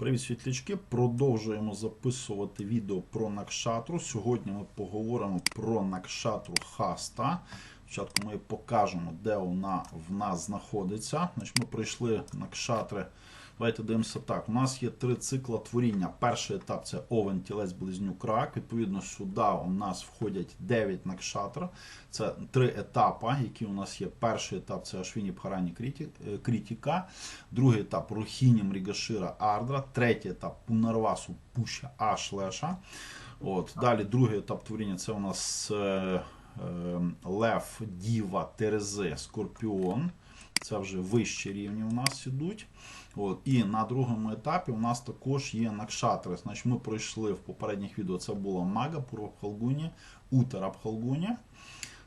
Привіт, світлячки! Продовжуємо записувати відео про накшатру. Сьогодні ми поговоримо про накшатру хаста. Спочатку ми покажемо, де вона в нас знаходиться. Значить, Ми пройшли накшатри. Давайте дивимося так. У нас є три цикла творіння. Перший етап це овен, тілець, близнюк, рак. Відповідно, сюди у нас входять 9 накшатр. Це три етапи, які у нас є. Перший етап це Ашвіні Бхарані е, Крітіка, другий етап Рухіні Мрігашира Ардра, третій етап Пунарвасу Пуща Ашлеша. От, далі другий етап творіння це у нас е, е, Лев, Діва, Терези, Скорпіон. Це вже вищі рівні у нас ідуть. От, і на другому етапі у нас також є накшатри. Значить, ми пройшли в попередніх відео. Це було Мага, Пурабхалгуні, Утарабхалгуні.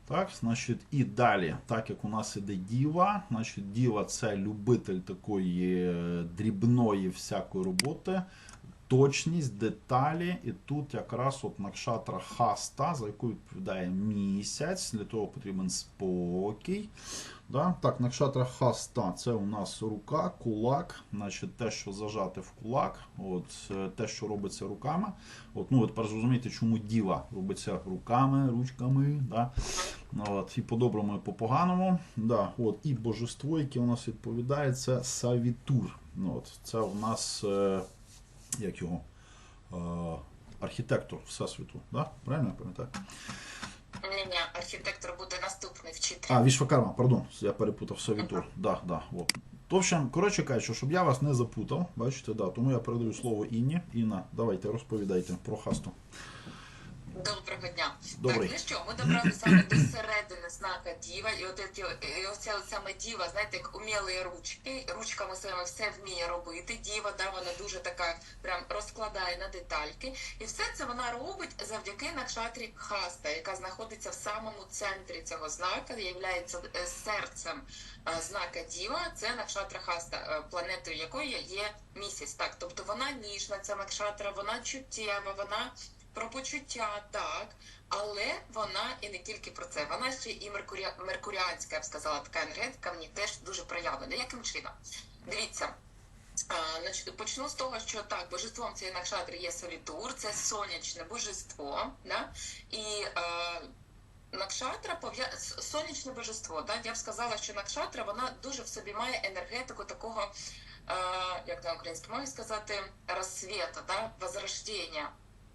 Так, значить, і далі, так як у нас іде діва, значить, діва це любитель такої е, дрібної всякої роботи, точність, деталі. І тут якраз от накшатра хаста, за яку відповідає місяць. Для того потрібен спокій. Да? Так, накшатра хаста це у нас рука, кулак, значить те, що зажати в кулак, от, е, те, що робиться руками. От, ну, от тепер чому діва робиться руками, ручками. Да? От, і по-доброму, і по-поганому. Да, от, і божество, яке у нас відповідає, це Савітур. От, це у нас е, як його, е, архітектор Всесвіту. Да? Правильно я пам'ятаю? Ні, ні, архітектор буде наступний вчитель. А, Вішвакарма, пардон, я перепутав Савітур. Да, да, от. В общем, коротше кажучи, щоб я вас не запутав, бачите, да, тому я передаю слово Інні. Інна, давайте розповідайте про хасту. Доброго дня. Добрий. Так, ну що, ми добралися саме до середини знака діва, і от ці- і оця от саме діва, знаєте, як уміли ручки, ручками своїми все вміє робити. Діва, да, вона дуже така прям розкладає на детальки. І все це вона робить завдяки накшатрі хаста, яка знаходиться в самому центрі цього знака, є серцем е, знака діва. Це накшатра хаста, е, планетою якої є місяць. Так, тобто вона ніжна, ця накшатра, вона чуттєва, вона про почуття, так, але вона і не тільки про це. Вона ще і меркуря... меркуріанська, я б сказала, така енергетика ній теж дуже проявлена. Яким чином? Дивіться. А, почну з того, що так, божеством цієї накшатри є солітур, це сонячне божество, да? і е, Накшатра сонячне божество. Да? Я б сказала, що Накшатра вона дуже в собі має енергетику такого, е, як на українській мові сказати, розсвіта, да? возрождення,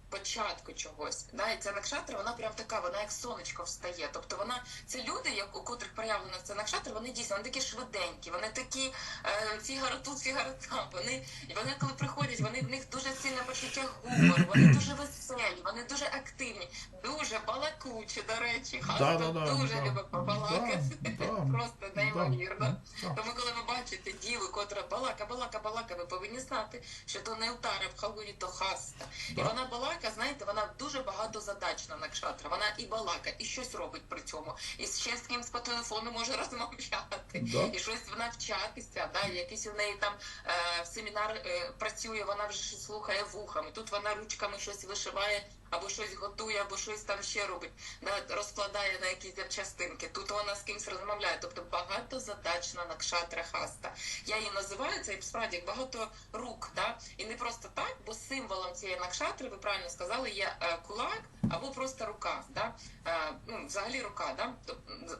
початку чогось. Да? І ця накшатра, вона прям така, вона як сонечко встає. Тобто вона це люди, як у котрих проявлена ця накшатра, вони дійсно вони такі швиденькі, вони такі е, фігаро тут, фігаро там. Вони, вони коли приходять, вони в них дуже сильне почуття гумору, вони дуже веселі, вони дуже активні, дуже балакучі, до речі. Хаста Да-да-да, дуже да. любить побалакати. Да, да. Просто неймовірно. Да. Тому, коли ви бачите діву, котра балака, балака, балака, ви повинні знати, що то не утара в халуні, то хаста. І вона балака, знаєте, вона дуже багатозадачна накшатра. Вона і балака, і щось робить при цьому, і ще з кимсь по телефону може розмовляти, Да. і щось навчатися. Да? Якийсь у неї там е, семінар е, працює, вона вже слухає вухами. Тут вона ручками щось вишиває. Або щось готує, або щось там ще робить, да, розкладає на якісь частинки. Тут вона з кимось розмовляє. Тобто багатозадачна накшатра хаста. Я її називаю це і справді багато рук. Да? І не просто так, бо символом цієї накшатри, ви правильно сказали, є е, кулак або просто рука. Да? Е, ну, взагалі рука, да?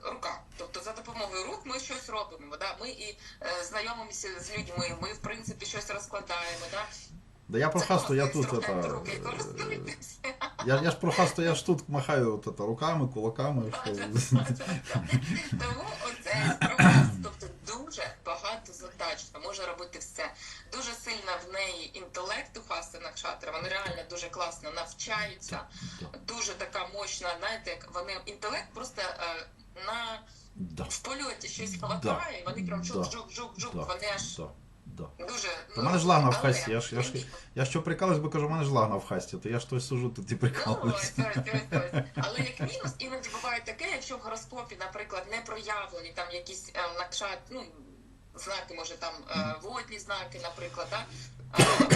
Рука. Тобто за допомогою рук ми щось робимо. Да? Ми і е, знайомимося з людьми, ми в принципі щось розкладаємо. Да? Да я про хасту, я тут это. Я, я ж прохасту, я ж тут махаю от это, руками, кулаками. Що... Тому оцей інструмент, тобто дуже багато задач, може робити все. Дуже сильно в неї інтелект у Хаси Накшатри, вони реально дуже класно навчаються, дуже така мощна, знаєте, як вони інтелект просто е, на Да. в польоті щось хватає, і вони прям Да. жук, жук, жук, жук, Да. вони аж Да. Дуже. У мене ж лагна в хасті, я ж- я ж- Я що прикалуюсь, бо кажу, у мене ж лагна в хасті, то я ж той сижу, тут і Ну, прикалуюсь. ось, ось, ось, ось. Але як мінус, іноді буває таке, якщо в гороскопі, наприклад, не проявлені там якісь е, накшат, ну, знаки, може там е, водні знаки, наприклад, да?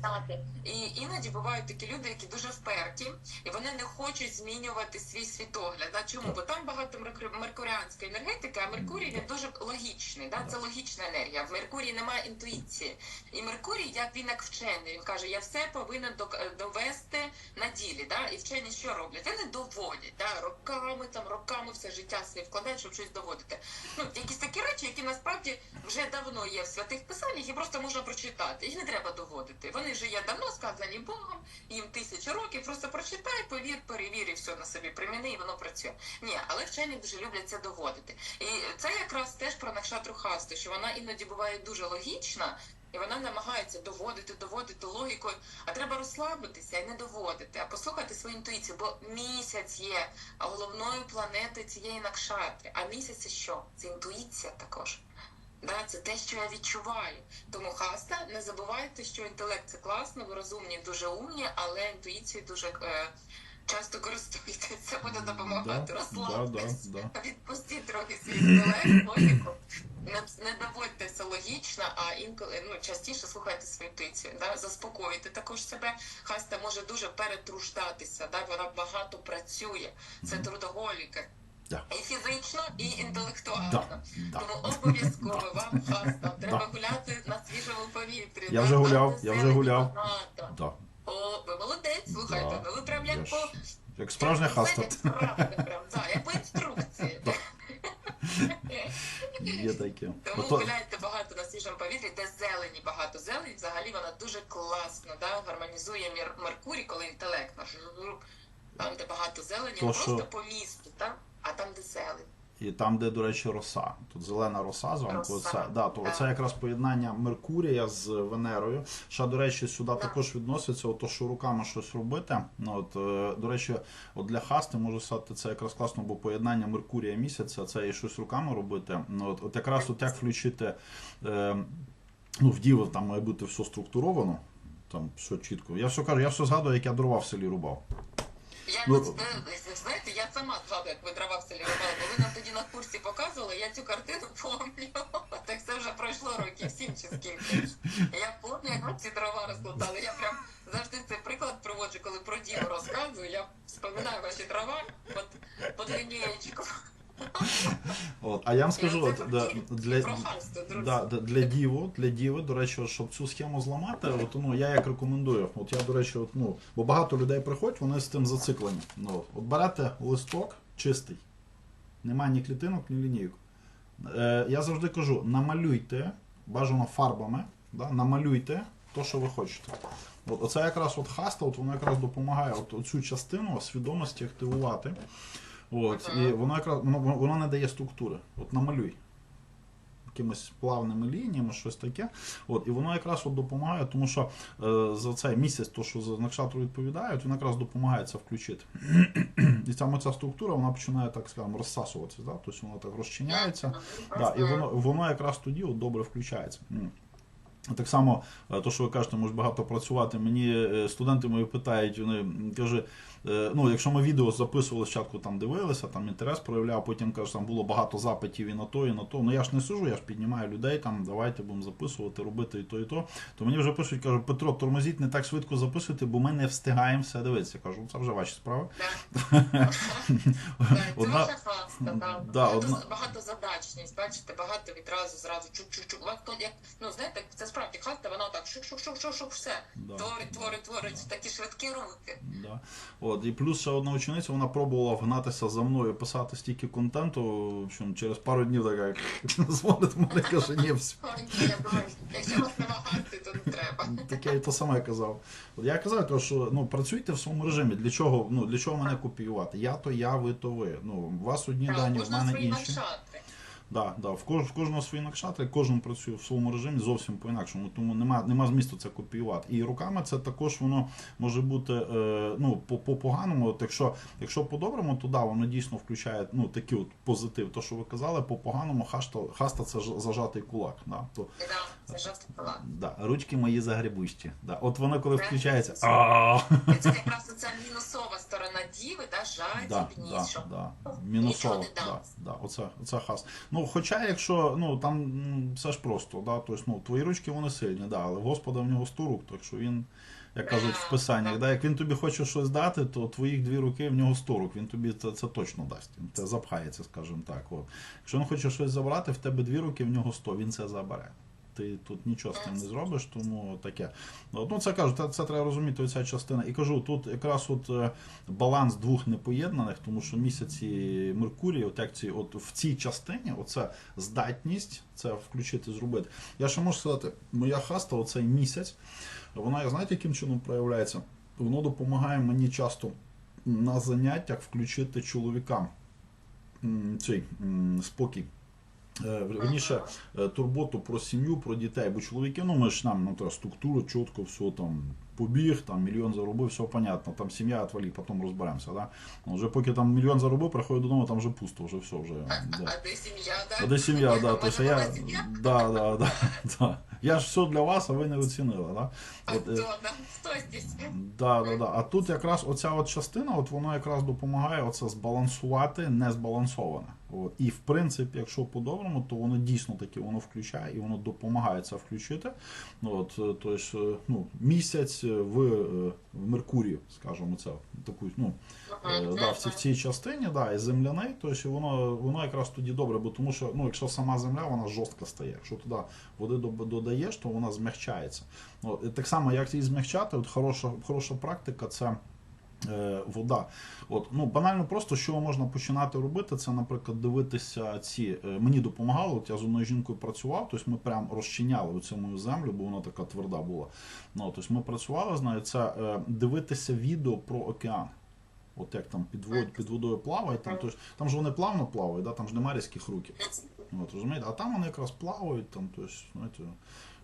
знаки. І іноді бувають такі люди, які дуже вперті, і вони не хочуть змінювати свій світогляд. Да? Чому? Бо там багато меркурі- меркуріанської енергетики, а Меркурій він дуже логічний. Да? Це логічна енергія. В Меркурії немає інтуїції. І Меркурій, як він як вчений, він каже, я все повинен довести на ділі. Да? І вчені що роблять? Вони доводять да? роками, там роками все життя своє вкладають, щоб щось доводити. Ну, якісь такі речі, які насправді вже давно є в святих писаннях, і просто можна прочитати. Не треба доводити. Вони вже є давно сказані Богом, їм тисячі років. Просто прочитай, повір, перевір все на собі приміни, і воно працює. Ні, але вчені дуже люблять це доводити. І це якраз теж про Накшатру Хасту, що вона іноді буває дуже логічна. І вона намагається доводити, доводити логікою. А треба розслабитися і не доводити, а послухати свою інтуїцію, бо місяць є головною планетою цієї накшатри. А місяць це що? Це інтуїція також. Да, це те, що я відчуваю. Тому хаста, не забувайте, що інтелект це класно, ви розумні, дуже умні, але інтуїцією дуже е, часто користуйтесь. Це буде допомагати Да, розслабитись. да, да, Відпустіть трохи свій інтелект, логіку. Не, не доводьте все логічно, а інколи ну частіше слухайте свою інтуїцію. Да? Заспокоїти також себе. Хаста може дуже перетруждатися, да? вона багато працює. Це трудоголіки. Да. І фізично, і інтелектуально. Да, да. Тому обов'язково вам хаста. Треба Да. гуляти на свіжому повітрі. Я вже гуляв, я вже гуляв. Да. О, ви молодець, слухайте, Да. ну ви прям як ж- по Як справжня хаста. Да, як по інструкції. Є таке. Тому Ото- гуляйте багато на свіжому повітрі, де зелені багато. Зелень взагалі вона дуже класно, да, гармонізує Мер- Меркурій, коли інтелект наш. Там, де багато зелені, То, не що- просто по місту, так? А там, де зелень. І там, де, до речі, роса. Тут зелена роса зранку. Роса, Оце, да, то так. це якраз поєднання Меркурія з Венерою. Ще, до речі, сюди також відноситься, от то, що руками щось робити. Ну, от, е, до речі, от для хасти можу сказати, це якраз класно, бо поєднання Меркурія місяця, це і щось руками робити. Ну, от, от якраз от як включити. Е, ну, в діви там має бути все структуровано. Там все чітко. Я все кажу, я все згадую, як я дрова в селі рубав. Я Ну, знаєте, сама згадую, як ви трава в селі ви нам тоді на курсі показували, я цю картину пам'ятаю. Так це вже пройшло років сім чи скільки. Я пам'ятаю, як ці дрова розкладали. Я прям завжди цей приклад проводжу, коли про діло розказую. Я вспоминаю ваші дрова от, під лінієчку. От, а я вам скажу, от, да, для. Да, для діво, для діви, до речі, щоб цю схему зламати, от, ну, я як рекомендую. От я, до речі, от, ну, бо багато людей приходять, вони з тим зациклені. Ну, от, от берете листок чистий, немає ні клітинок, ні лінійок. Е, я завжди кажу, намалюйте, бажано фарбами, да, намалюйте то, що ви хочете. От, оце якраз от хаста, от воно якраз допомагає от, цю частину свідомості активувати. От, і воно якраз воно, воно не дає структури. От намалюй якимись плавними лініями, щось таке. От, і воно якраз от допомагає, тому що е, за цей місяць, то, що за накшатру відповідають, він якраз допомагає це включити. і саме ця структура вона починає, так скажемо, розсасуватися. Да? Тобто воно так розчиняється. Да, і воно, воно якраз тоді от добре включається. Так само, е, то, що ви кажете, може багато працювати. Мені е, студенти мої питають, вони каже, е, ну, якщо ми відео записували спочатку, там дивилися, там інтерес проявляв, потім каже, там було багато запитів і на то, і на то. Ну я ж не сижу, я ж піднімаю людей, там давайте будемо записувати, робити і то, і то. То мені вже пишуть, кажуть, Петро, тормозіть, не так швидко записуйте, бо ми не встигаємо все дивитися. Кажу, це вже ваші справи. Одна- Багато- Багатозадачність, бачите, багато відразу зразу чук-чук-чук. Як, ну знаєте, це справді хаста, вона так шук-шук-шук-шук, все. Да. Творить, творить, творить, такі швидкі руки. Да. От, і плюс ще одна учениця, вона пробувала вгнатися за мною, писати стільки контенту, общем, через пару днів така дзвонить мене, каже, ні, все. Я якщо вас нема хасти, то не треба. Таке і то саме казав. От я казав, що ну, працюйте в своєму режимі. Для чого, ну, для чого мене копіювати? Я то я, ви то ви. Ну, у вас одні дані, в мене інші. Да, да, в, кож, в кожного свої накшати, кожен працює в своєму режимі зовсім по-інакшому, тому нема, нема змісту це копіювати. І руками це також воно може бути е, ну, по- по-поганому. От якщо, якщо по-доброму, то да, воно дійсно включає ну, такий от позитив. То, що ви казали, по-поганому хаста, хаста це зажатий кулак. Да, то, це жовтий палат. да, ручки мої загребущі. Да. От воно коли включається. це- якраз ця мінусова сторона діви, да, жадібність, да, що Мінусово. не Да, да, оце, оце хас. Ну, хоча, якщо ну там все ж просто, да, тобто, ну, твої ручки вони сильні, да, але Господа в нього сто рук, так що він, як кажуть в писаннях, да, як він тобі хоче щось дати, то твоїх дві руки в нього сто рук, він тобі це, це точно дасть. Він це запхається, скажімо так. От. Якщо він хоче щось забрати, в тебе дві руки, в нього сто, він це забере. Ти тут нічого з тим не зробиш, тому таке. Ну, це кажу, це, це треба розуміти, оця частина. І кажу, тут якраз от е, баланс двох непоєднаних, тому що місяці Меркурій, от як ці, от в цій частині, оце здатність це включити, зробити. Я ще можу сказати, моя хаста, оцей місяць, вона, знаєте, яким чином проявляється? Воно допомагає мені часто на заняттях включити чоловікам цей спокій. Е, Верніше, е, турботу про сім'ю, про дітей. Бо чоловіки, ну ми ж нам ну, треба структуру, чітко, все там побіг, там мільйон заробив, все понятно, там сім'я отвалі, потім розберемося. Да? Ну, вже поки там мільйон заробив, приходить додому, там вже пусто, вже все, вже. Да. А де сім'я, да? А де сім'я, да, У то я, да, да, да, да. я ж все для вас, а ви не оцінили. Да? А е, хто, здесь? Да, да, да. А тут якраз оця от частина, от воно якраз допомагає оце збалансувати незбалансоване. От. І в принципі, якщо по-доброму, то воно дійсно таки воно включає і воно допомагає це включити. Ну, От, тобто, ну, місяць е, в, в Меркурію, скажімо, це таку, ну, да, в, цій- в цій частині, да, і земляний, тобто воно, воно якраз тоді добре, бо тому що ну, якщо сама земля, вона жорстка стає. Якщо туди води додаєш, то вона змягчається. От, і так само, як її змягчати, от хороша, хороша практика це. Е, Вода. От, ну, банально просто, що можна починати робити, це, наприклад, дивитися ці. е, Мені допомагало, от я з одною жінкою працював, тобто ми прям розчиняли оцю мою землю, бо вона така тверда була. Ну, тобто ми працювали з нею, це е, дивитися відео про океан. От як там під, вод, під водою плавають, там, тобто, там ж вони плавно плавають, да? там ж немає різких руків. От, розумієте? А там вони якраз плавають, там, тобто, знаєте,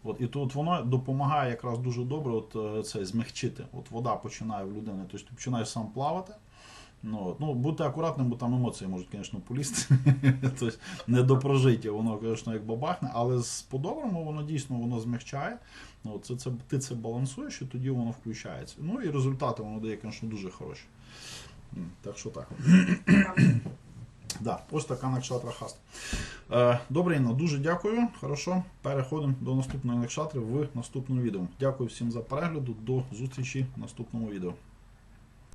От, і тут воно допомагає якраз дуже добре от, е, це змягчити. От вода починає в людини, тобто ти починаєш сам плавати. Ну, ну, будьте акуратним, бо там емоції можуть, звісно, полізти. тобто, не до прожиття, воно, звісно, як бабахне, але з по-доброму воно дійсно воно змягчає. Ну, це, це, ти це балансуєш, і тоді воно включається. Ну і результати воно дає, звісно, дуже хороші. Так що так. Да, ось така накшатра хаст. Е, добре, Інна, дуже дякую. Хорошо. Переходимо до наступної накшатри в наступному відео. Дякую всім за перегляд. До зустрічі в наступному відео.